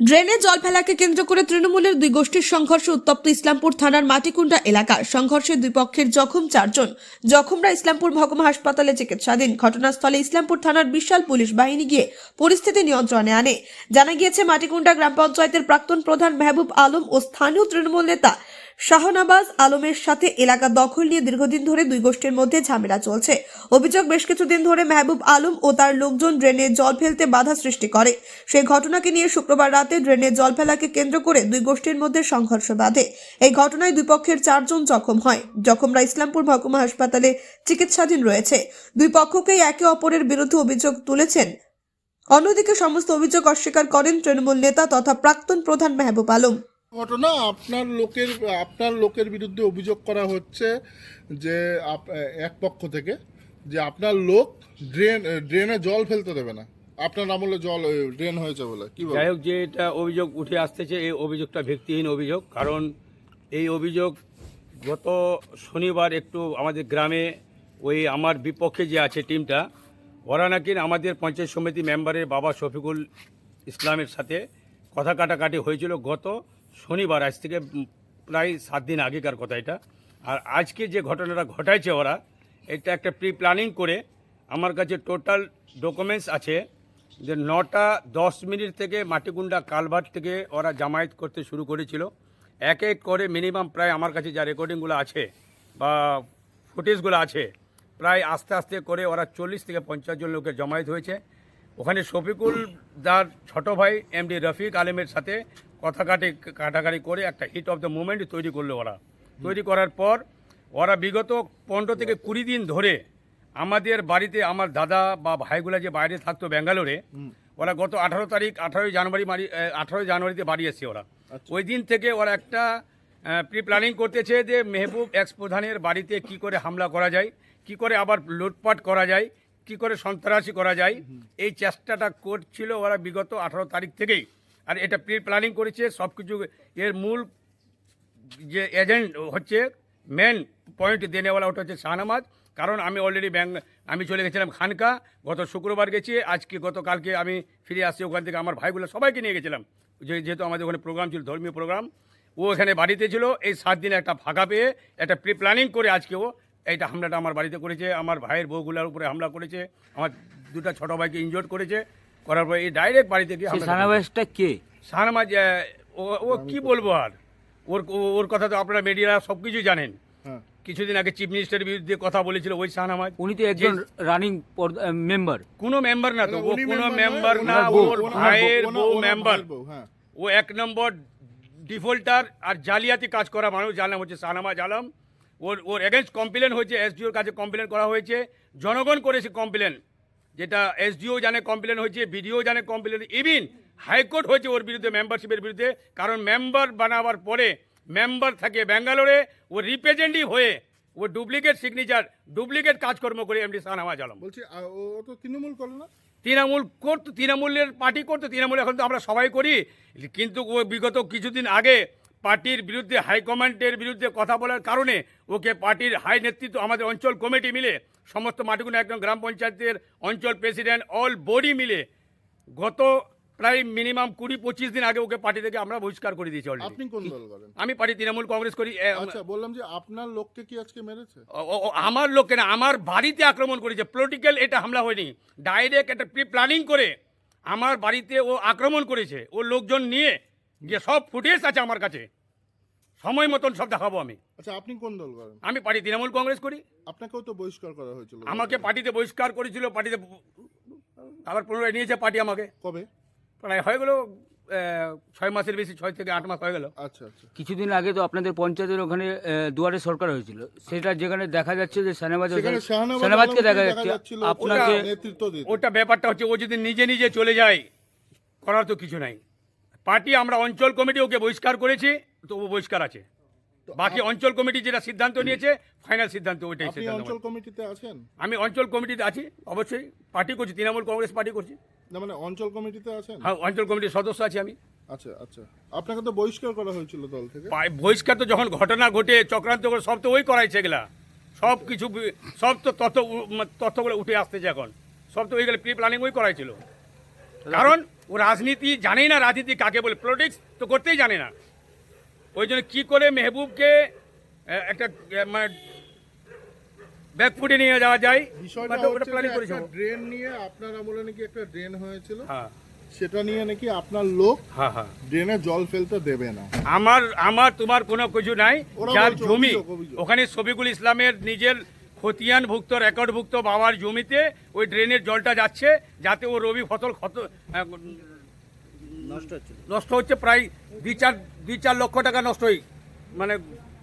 ড্রেনে জল ফেলাকে কেন্দ্র করে তৃণমূলের দুই গোষ্ঠীর সংঘর্ষে উত্তপ্ত ইসলামপুর থানার মাটিকুণ্ডা এলাকা সংঘর্ষে দুই পক্ষের জখম চারজন। জখমরা ইসলামপুর মহকুমা হাসপাতালে চিকিৎসাধীন। ঘটনাস্থলে ইসলামপুর থানার বিশাল পুলিশ বাহিনী গিয়ে পরিস্থিতি নিয়ন্ত্রণে আনে। জানা গিয়েছে মাটিকুণ্ডা গ্রাম পঞ্চায়েতের প্রাক্তন প্রধান মেহবুব আলম ও স্থানীয় তৃণমূল নেতা শাহনাবাজ আলমের সাথে এলাকা দখল নিয়ে দীর্ঘদিন ধরে দুই গোষ্ঠীর মধ্যে ঝামেলা চলছে। অভিযোগ, বেশ কিছুদিন ধরে মেহবুব আলম ও তার লোকজন ড্রেনে জল ফেলতে বাধা সৃষ্টি করে। সেই ঘটনাকে নিয়ে শুক্রবার রাতে ড্রেনে জল ফেলাকে কেন্দ্র করে দুই গোষ্ঠীর মধ্যে সংঘর্ষ বাধে। এই ঘটনায় দুই পক্ষের চারজন জখম হয়। জখমরা ইসলামপুর মহকুমা হাসপাতালে চিকিৎসাধীন রয়েছে। দুই পক্ষকেই একে অপরের বিরুদ্ধে অভিযোগ তুলেছেন। অন্যদিকে সমস্ত অভিযোগ অস্বীকার করেন তৃণমূল নেতা তথা প্রাক্তন প্রধান মেহবুব আলম। ঘটনা, আপনার লোকের আপনার লোকের বিরুদ্ধে অভিযোগ করা হচ্ছে যে এক পক্ষ থেকে যে আপনার লোক ড্রেন, ড্রেনে জল ফেলতে দেবে না। আপনার আমলে জল ড্রেন হয়েছে বলে, কি যাই হোক যে এটা অভিযোগ উঠে আসতেছে, এই অভিযোগটা ভিত্তিহীন অভিযোগ, কারণ এই অভিযোগ গত শনিবার একটু আমাদের গ্রামে ওই আমার বিপক্ষে যে আছে টিমটা, ওরা নাকি আমাদের পঞ্চায়েত সমিতি মেম্বারের বাবা শফিকুল ইসলামের সাথে কথা কাটাকাটি হয়েছিল গত শনিবার, আজ থেকে প্রায় সাত দিন আগেকার কথা এটা। আর আজকে যে ঘটনাটা ঘটাইছে ওরা, এটা একটা প্রি প্ল্যানিং করে আমার কাছে টোটাল ডকুমেন্টস আছে যে নটা দশ মিনিট থেকে মাটিগুন্ডা কালভার্ট থেকে ওরা জামায়াত করতে শুরু করেছিল। এক এক করে মিনিমাম প্রায় আমার কাছে যা রেকর্ডিংগুলো আছে বা ফুটেজগুলো আছে, প্রায় আস্তে আস্তে করে ওরা চল্লিশ থেকে পঞ্চাশ জন লোকের জমায়েত হয়েছে। ওখানে শফিকুল দার ছোট ভাই এমডি রফিক আলেমের সাথে কথা কাটি কাটাকাটি করে একটা হিট অফ দ্য মুভমেন্ট তৈরি করল ওরা। তৈরি করার পর ওরা বিগত পনেরো থেকে কুড়ি দিন ধরে আমাদের বাড়িতে আমার দাদা বা ভাইগুলা যে বাইরে থাকতো ব্যাঙ্গালোরে ওরা গত আঠারো তারিখ আঠারোই জানুয়ারি মারি আঠারোই জানুয়ারিতে বাড়ি এসছে ওরা। ওই দিন থেকে ওরা একটা প্রি প্ল্যানিং করতেছে যে মেহবুব এক্স প্রধানের বাড়িতে কি করে হামলা করা যায় কি করে আবার লুটপাট করা যায় কি করে সন্ত্রাসী করা যায় এই চেষ্টাটা করছিল ওরা বিগত আঠারো তারিখ থেকেই। আর এটা প্রি প্ল্যানিং করেছে সব কিছু এর মূল যে এজেন্ট হচ্ছে মেন পয়েন্ট দেনেওয়ালা, ওটা হচ্ছে শাহনামাজ কারণ আমি অলরেডি ব্যাঙ্ক আমি চলে গেছিলাম খানকা, গত শুক্রবার গেছি, আজকে, গতকালকে আমি ফিরে আসছি ওখান থেকে। আমার ভাইগুলো সবাইকে নিয়ে গেছিলাম। যেহেতু আমাদের ওখানে প্রোগ্রাম ছিল, ধর্মীয় প্রোগ্রাম ও এখানে বাড়িতে ছিল, এই সাত দিনে একটা ফাঁকা পেয়ে একটা প্রি প্ল্যানিং করে আজকে ও এইটা হামলাটা আমার বাড়িতে করেছে। আমার ভাইয়ের বউগুলোর উপরে হামলা করেছে। আমার দুটো ছোটো ভাইকে ইনজোর্ড করেছে। করার পর এই ডাইরেক্ট বাড়িতে গিয়ে সানাবাসটা কে? আহ, ও ও কি বলব আর? ওর ওর কথা তো আপনারা মিডিয়ারা সব কিছু জানেন। হ্যাঁ। কিছুদিন আগে চিফ মিনিস্টারের বিরুদ্ধে কথা বলেছিল ওই শাহনামাজ উনি তো একজন রানিং মেম্বার কোনো মেম্বার না তো ও উনি কোনো মেম্বার না ওর ভাইয়ের বউ, মেম্বার হ্যাঁ। ও এক নম্বর ডিফল্টার আর জালিয়াতি কাজ করা মানুষ যার নাম হচ্ছে শাহনামাজ আলম ওর ওর এগেনস্ট কমপ্লেন হয়েছে এসডিওর কাছে কমপ্লেন করা হয়েছে জনগণ করেছে কমপ্লেন যেটা এসডিও জানে কমপ্লেন হয়েছে বিডিও জানে কমপ্লেন ইভিন হাইকোর্ট হয়েছে ওর বিরুদ্ধে মেম্বারশিপের বিরুদ্ধে কারণ মেম্বার বানাবার পরে মেম্বার থাকে ব্যাঙ্গালোরে ও রিপ্রেজেন্টেটিভ হয়ে ও ডুপ্লিকেট সিগনেচার ডুপ্লিকেট কাজকর্ম করে এমডি শাহনামাজ আলম। বলছি ও তো তৃণমূল করে না? তৃণমূল করতো তৃণমূলের পার্টি করতো তৃণমূল এখন তো আমরা সবাই করি কিন্তু ও বিগত কিছুদিন আগে পার্টির বিরুদ্ধে হাইকমান্ডের বিরুদ্ধে কথা বলার কারণে ওকে পার্টির হাই নেতৃত্ব আমাদের অঞ্চল কমিটি মিলে সমস্ত মাটিগুলো একদম গ্রাম পঞ্চায়েতের অঞ্চল প্রেসিডেন্ট অল বডি মিলে গত প্রায় মিনিমাম কুড়ি পঁচিশ দিন আগে ওকে পার্টি থেকে আমরা বহিষ্কার করে দিয়েছি already। আপনি কোন দল করেন? আমি পার্টি তৃণমূল কংগ্রেস করি আচ্ছা বললাম যে আপনার লোককে কি আজকে মেরেছে? আমার লোককে না আমার বাড়িতে আক্রমণ করেছে। পলিটিক্যাল এটা হামলা হয়নি। ডাইরেক্ট একটা প্রি প্ল্যানিং করে আমার বাড়িতে ও আক্রমণ করেছে। ও লোকজন নিয়ে যে সব ফুটেজ আছে আমার কাছে। সময় মতন সব দেখাবো আমি। আচ্ছা আপনি কোন দল করেন? আমি পার্টি তৃণমূল কংগ্রেস করি। আপনাকেও তো বহিষ্কার করা হয়েছিল। আমাকে পার্টিতে বহিষ্কার করেছিল পার্টিতে আবার পুনরায় নিয়েছে পার্টি আমাকে। কবে? প্রায় হয়ে গেলো ছয় মাসের বেশি ছয় থেকে আট মাস হয়ে গেল। আচ্ছা আচ্ছা। কিছুদিন আগে তো আপনাদের পঞ্চায়েতের ওখানে দুয়ারে সরকার হয়েছিল। সেটা যেখানে দেখা যাচ্ছে যে শাহনবাজ সানাবাজকে দেখা যাচ্ছে। আপনাকে ওটা ব্যাপারটা হচ্ছে ও যদি নিজে নিজে চলে যায় করার তো কিছু নাই। পার্টি আমরা অঞ্চল কমিটি ওকে বহিষ্কার করেছি তো ও বহিষ্কার আছে। বাকি অঞ্চল কমিটি যেটা সিদ্ধান্ত নিয়েছে ফাইনাল সিদ্ধান্ত ওইটাই আপনি সিদ্ধান্ত অঞ্চল কমিটিতে আছেন? আমি অঞ্চল কমিটিতে আছি অবশ্যই পার্টি করছি তৃণমূল কংগ্রেস পার্টি করছি। না মানে অঞ্চল কমিটিতে আছেন? হ্যাঁ অঞ্চল কমিটির সদস্য আছি আমি। আচ্ছা আচ্ছা। আপনাকে তো বহিষ্কার করা হয়েছিল দল থেকে। বহিষ্কার তো যখন ঘটনা ঘটে চক্রান্ত করে সব তো ওই করাইছে এগুলা। সব কিছু সব তো তথ্য তথ্যগুলো উঠে আসতেছে এখন। সব তো ওইগুলো প্রি প্ল্যানিং ওই করাইছিল কারণ ও রাজনীতি জানেই না রাজনীতি কাকে বলে পলিটিক্স তো করতেই জানে না। ওই জন্য কী করে মেহবুবকে একটা মানে ব্যাকফুটে নিয়ে যাওয়া যায়। ড্রেন নিয়ে আপনার আমলে নাকি একটা ড্রেন হয়েছিল। হ্যাঁ। সেটা নিয়ে নাকি আপনার লোক হ্যাঁ হ্যাঁ। ড্রেনে জল ফেলতে দেবে না। আমার আমার তোমার কোনো কিছু নাই যার জমি। ওখানে শফিকুল ইসলামের নিজের খতিয়ানভুক্ত রেকর্ডভুক্ত বাবার জমিতে ওই ড্রেনের জলটা যাচ্ছে যাতে ও রবি ফসল ক্ষত নষ্ট হচ্ছে। প্রায় দুই চার দুই চার লক্ষ টাকা নষ্ট হই মানে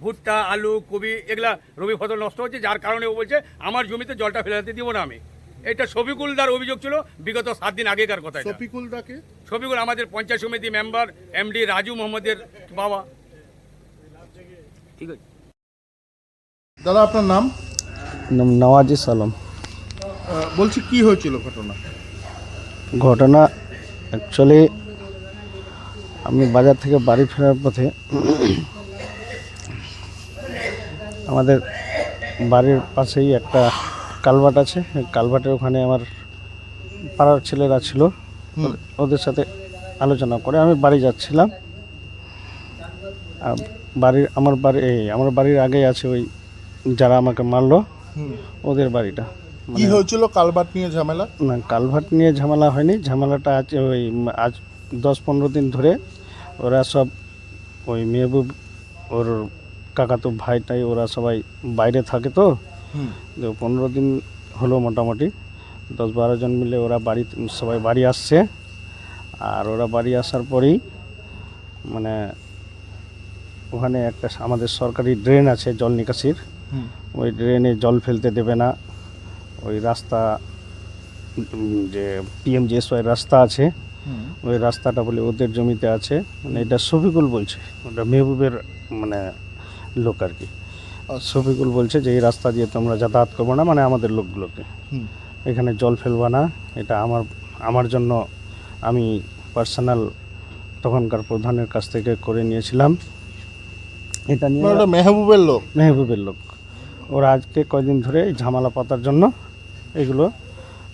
ভুট্টা আলু কবি এগুলা রবি ফসল নষ্ট হচ্ছে যার কারণে ও বলছে আমার জমিতে জলটা ফেলাতে দিব না আমি। এটা শফিকুলদার অভিযোগ ছিল বিগত সাত দিন আগেকার কথা এটা। শফিকুল দাকে শফিকুল আমাদের পঞ্চায়েত সমিতি মেম্বার এমডি রাজু মোহাম্মদের বাবা। ঠিক আছে। দাদা আপনার নাম? নাম নওয়াজিস আলম বলছি কি হয়েছিল ঘটনা? ঘটনা অ্যাকচুয়ালি আমি বাজার থেকে বাড়ি ফেরার পথে আমাদের বাড়ির পাশেই একটা কালভার্ট আছে। এই কালভার্টের ওখানে আমার পাড়ার ছেলেরা ছিল। ওদের- ওদের সাথে আলোচনা করে আমি বাড়ি যাচ্ছিলাম। আর বাড়ির আমার বাড়ি এই আমার বাড়ির আগেই আছে ওই যারা আমাকে মারলো। ওদের বাড়িটা। কি হয়েছিল? কালভার্ট নিয়ে ঝামেলা? না কালভার্ট নিয়ে ঝামেলা হয়নি। ঝামেলাটা আজ ওই আজ দশ পনেরো দিন ধরে ওরা সব ওই মেহবুব ওর কাকাতো ভাইটাই ওরা সবাই বাইরে থাকে তো। তো পনেরো দিন হলো মোটামুটি। দশ বারো জন মিলে ওরা বাড়ি সবাই বাড়ি আসছে। আর ওরা বাড়ি আসার পরেই মানে ওখানে একটা আমাদের সরকারি ড্রেন আছে জল নিকাশির। ওই ড্রেনে জল ফেলতে দেবে না। ওই রাস্তা যে পিএমজিএসওয়াই রাস্তা আছে ওই রাস্তাটা বলে ওদের জমিতে আছে। মানে এটা শফিকুল বলছে ওটা মেহবুবের মানে লোক আর কি। শফিকুল বলছে যে এই রাস্তা দিয়ে তোমরা যাতায়াত করব না মানে আমাদের লোকগুলোকে। এখানে জল ফেলবা না। এটা আমার আমার জন্য আমি পার্সোনাল তখনকার প্রধানের কাছ থেকে করে নিয়েছিলাম। এটা নিয়ে মানে মেহবুবের লোক? মেহবুবের লোক। ওরা আজকে কয়দিন ধরে এই ঝামেলা পাতার জন্য এগুলো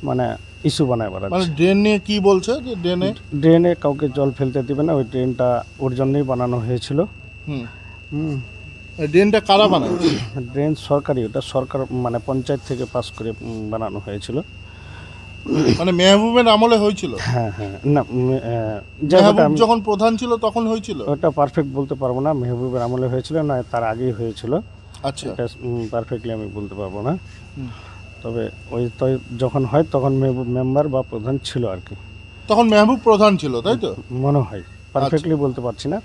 মানে ইস্যু বানায় মানে ড্রেন নিয়ে কি বলছে যে ড্রেনে ড্রেনে কাউকে জল ফেলতে দেবে না ওই ড্রেনটা ওর জন্যই বানানো হয়েছিল। হুম। ড্রেনটা কারা বানায়? ড্রেন সরকারি ওটা সরকার মানে পঞ্চায়েত থেকে পাস করে বানানো হয়েছিল। মানে মেহবুবের আমলে হয়েছিল? হ্যাঁ হ্যাঁ। না মেহবুব যখন প্রধান ছিল তখন হয়েছিল? ওটা পারফেক্ট বলতে পারব না মেহবুবের আমলে হয়েছিল না তার আগেই হয়েছিল। আচ্ছা। এটা পারফেক্টলি আমি বলতে পারব না। তবে ওই তো যখন হয় তখন মেহবুব মেম্বার বা প্রধান ছিল আর কি। তখন মেহবুব প্রধান ছিল তাই তো? মনে হয়। পারফেক্টলি বলতে পারছি না।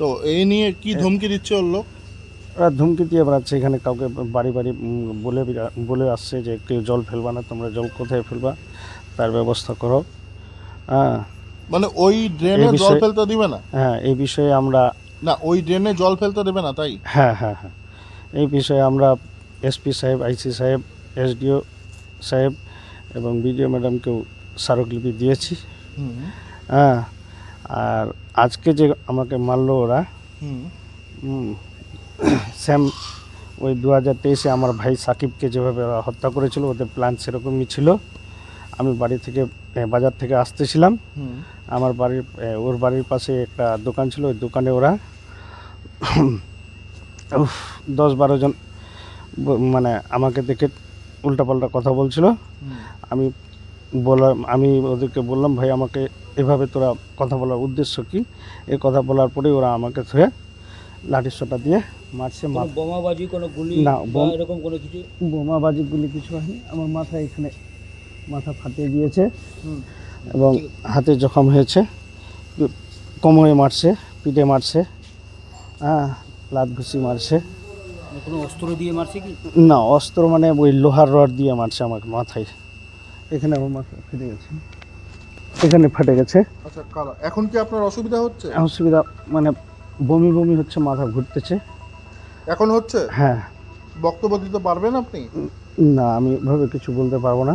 তো এই নিয়ে কি ধমকি দিচ্ছে ওর লোক? ওরা ধুমকি দিয়ে বেড়াচ্ছে এখানে কাউকে বাড়ি বাড়ি বলে বলে আসছে যে কেউ জল ফেলবা না তোমরা জল কোথায় ফেলবা? তার ব্যবস্থা করো। হ্যাঁ। মানে ওই ড্রেনে জল ফেলতে দিবে না? হ্যাঁ এই বিষয়ে আমরা না ওই ড্রেনে জল ফেলতে দেবে না তাই? হ্যাঁ হ্যাঁ হ্যাঁ। এই বিষয়ে আমরা এসপি সাহেব আইসি সাহেব এসডিও সাহেব এবং বিডিও ম্যাডামকেও স্মারকলিপি দিয়েছি। হ্যাঁ আর আজকে যে আমাকে মারলো ওরা স্যাম ওই দু হাজার তেইশে আমার ভাই সাকিবকে যেভাবে ওরা হত্যা করেছিল ওদের প্ল্যান সেরকমই ছিল। আমি বাড়ি থেকে বাজার থেকে আসতেছিলাম। আমার বাড়ির ওর বাড়ির পাশে একটা দোকান ছিল ওই দোকানে ওরা দশ বারো জন মানে আমাকে দেখে উল্টাপাল্টা কথা বলছিল। আমি বলার আমি ওদেরকে বললাম ভাই আমাকে এভাবে তোরা কথা বলার উদ্দেশ্য কি? এই কথা বলার পরেই ওরা আমাকে ধরে লাঠি সোটা দিয়ে মারছে বোমাবাজি কোনো গুলি না, এরকম কোনো কিছু? বোমাবাজি গুলি কিছু হয়নি। আমার মাথায় এখানে মাথা ফাটিয়ে দিয়েছে এবং হাতে জখম হয়েছে। কোমরে মারছে পিঠে মারছে। হ্যাঁ লাত ঘুষি মারছে। মানে কোনো অস্ত্র দিয়ে মারছে কি? না অস্ত্র মানে ওই লোহার রড দিয়ে মারছে আমাকে মাথায়। এখানে আমার মাথা ফেটে গেছে। এখানে ফেটে গেছে। আচ্ছা কারা? এখন কি আপনার অসুবিধা হচ্ছে? অসুবিধা মানে বমি বমি হচ্ছে মাথা ঘুরতেছে। এখন হচ্ছে? হ্যাঁ। বক্তব্য দিতে পারবেন আপনি? না আমি ভাবে কিছু বলতে পারব না।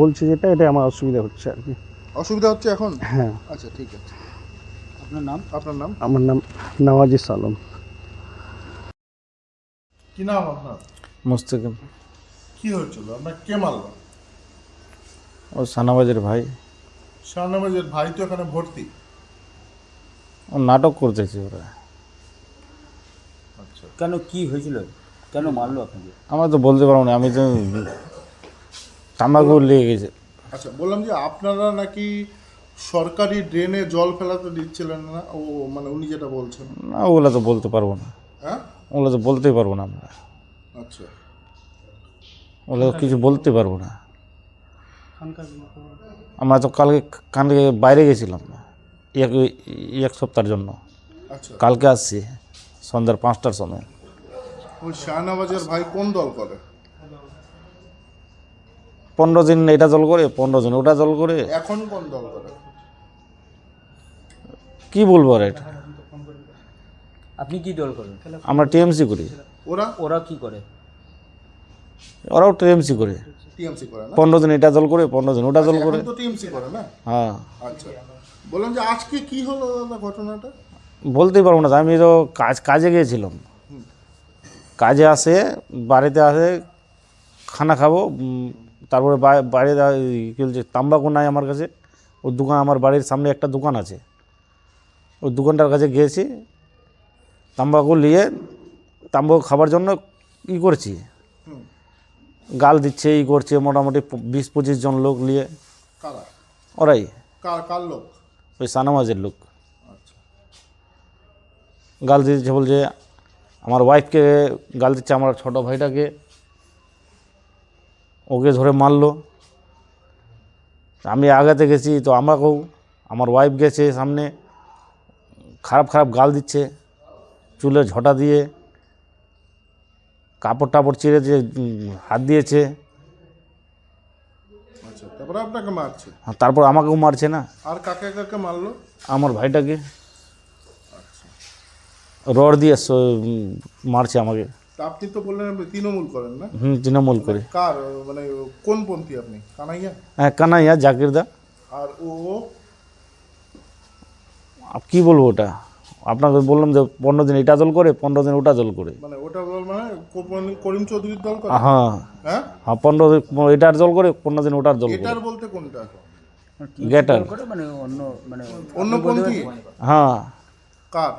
বলছি যেটা এটা আমার অসুবিধা হচ্ছে আর কি। অসুবিধা হচ্ছে এখন? হ্যাঁ। আচ্ছা ঠিক আছে। আপনার নাম? আপনার নাম? আমার নাম নওয়াজিস আলম কি নাম আপনার? মুস্তাকিম। কি হয়েছিল? আপনার কে মারলো? ও সানাবাজের ভাই। শাহনামাজের ভাই তো এখানে ভর্তি? ও নাটক করতেছে ওরা। আচ্ছা। কেন কি হয়েছিল? কেন মারলো আপনাকে? আমরা তো বলতে পারব না আমি তো তাম্বাকু লেগে গেছে। আচ্ছা বললাম যে আপনারা নাকি সরকারি ড্রেনে জল ফেলাতে দিচ্ছিলেন না? ও মানে উনি যেটা বলছেন। না ওগুলো তো বলতে পারব না। হ্যাঁ? ওগুলো তো বলতেই পারব না আমরা। আচ্ছা। ওগুলো কিছু বলতে পারব না। আমরা তো কালকে কালকে বাইরে গেছিলাম। এক এক সপ্তাহের জন্য। আচ্ছা। কালকে আসছি সন্ধ্যার পাঁচটার সময়। ওই শাহনামাজের ভাই কোন দল করে? পনেরো দিন এটা জল করে পনেরো দিন ওটা জল করে। এখন কোন দল করে? কি বলব আর এটা? আপনি কি দল করেন? আমরা টিএমসি করি। ওরা? ওরা কি করে? ওরাও টিএমসি করে। টিএমসি করে না? পনেরো দিন এটা দল করে পনেরো দিন ওটা দল করে। তো টিএমসি করে না? হ্যাঁ। আচ্ছা। বললাম যে আজকে কি হলো দাদা ঘটনাটা? বলতেই পারব না আমি তো কাজ কাজে গিয়েছিলাম। কাজে আসে বাড়িতে আসে খানা খাব তারপরে বাইরে কি বলছে তাম্বাকু নাই আমার কাছে। ওর দোকান আমার বাড়ির সামনে একটা দোকান আছে। ওই দোকানটার কাছে গিয়েছি তাম্বাকু নিয়ে তাম্বাকু খাবার জন্য ই করছি। গাল দিচ্ছে ই করছে মোটামুটি বিশ পঁচিশ জন লোক নিয়ে। ওরাই। লোক? ওই সানামাজের লোক। আচ্ছা। গাল দিচ্ছে বলছে আমার ওয়াইফকে গাল দিচ্ছে আমার ছোট ভাইটাকে। ওকে ধরে মারলো। আমি আগাতে গেছি তো আমাকেও আমার ওয়াইফ গেছে সামনে। খারাপ খারাপ গাল দিচ্ছে চুলে ঝটা দিয়ে কাপড় টাপড় চিরে দিয়ে হাত দিয়েছে। আচ্ছা আপনাকে মারছে? আর তারপর আমাকেও মারছে না। আর কাকে কাকে মারলো? আমার ভাইটাকে। রড দিয়ে মারছে আমাকে। আপনি তো বললেন আপনি তৃণমূল করেন না? হুম তৃণমূল করে। কার মানে কোন পন্থী আপনি? কানাইয়া? হ্যাঁ কানাইয়া জাকিরদা আর ও? কি বলব ওটা? আপনাকে বললাম যে পনেরো দিন এটা দল করে পনেরো দিন ওটা দল করে। মানে ওটা মানে করিম চৌধুরীর দল করে? হ্যাঁ। হ্যাঁ? হ্যাঁ পনেরো দিন এটার দল করে পনেরো দিন ওটার দল করে। এটার বলতে কোনটা? গেটার মানে অন্য মানে অন্য হ্যাঁ। কার?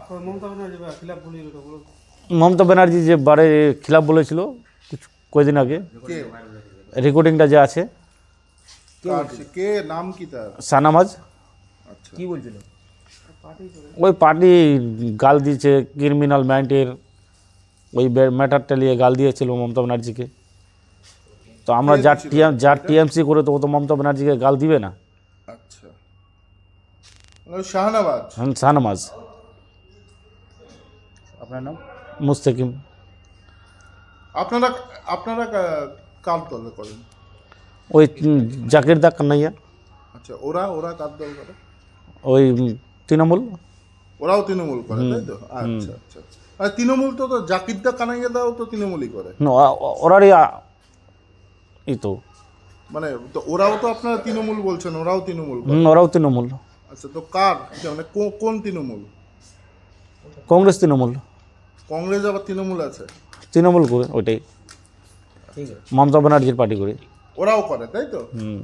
মমতা ব্যানার্জি যে বারে খিলাফ বলেছিল কিছু কয়েকদিন আগে রেকর্ডিংটা যে আছে। কে? নাম কি তার? সানামাজ। আচ্ছা। কি বলছিল? ওই পার্টি গাল দিয়েছে ক্রিমিনাল মাইন্ডের ওই ম্যাটারটা নিয়ে গাল দিয়েছিল মমতা ব্যানার্জিকে। তো আমরা যার টিএম যার টিএমসি করে তো ও তো মমতা ব্যানার্জিকে গাল দিবে না। আচ্ছা। হুম, শাহনামাজ আপনার নাম? মুস্তাকিম। আপনারা আপনারা কার দলে করেন? ওই জাকির দা কান্নাইয়া। আচ্ছা ওরা ওরা কার দল করে? ওই তৃণমূল? ওরাও তৃণমূল করে তাই তো? আচ্ছা আচ্ছা আর তৃণমূল তো তো জাকিরদা কানাইয়া দাও তো তৃণমূলই করে। না, ওরারই এই তো। মানে তো ওরাও তো আপনারা তৃণমূল বলছেন ওরাও তৃণমূল ওরাও তৃণমূল। আচ্ছা তো কার? মানে কো- কোন তৃণমূল? কংগ্রেস তৃণমূল। কংগ্রেস আবার তৃণমূল আছে? তৃণমূল করে ওইটাই। ঠিক আছে। মমতা ব্যানার্জির পার্টি করে। ওরাও করে তাই তো? হুম।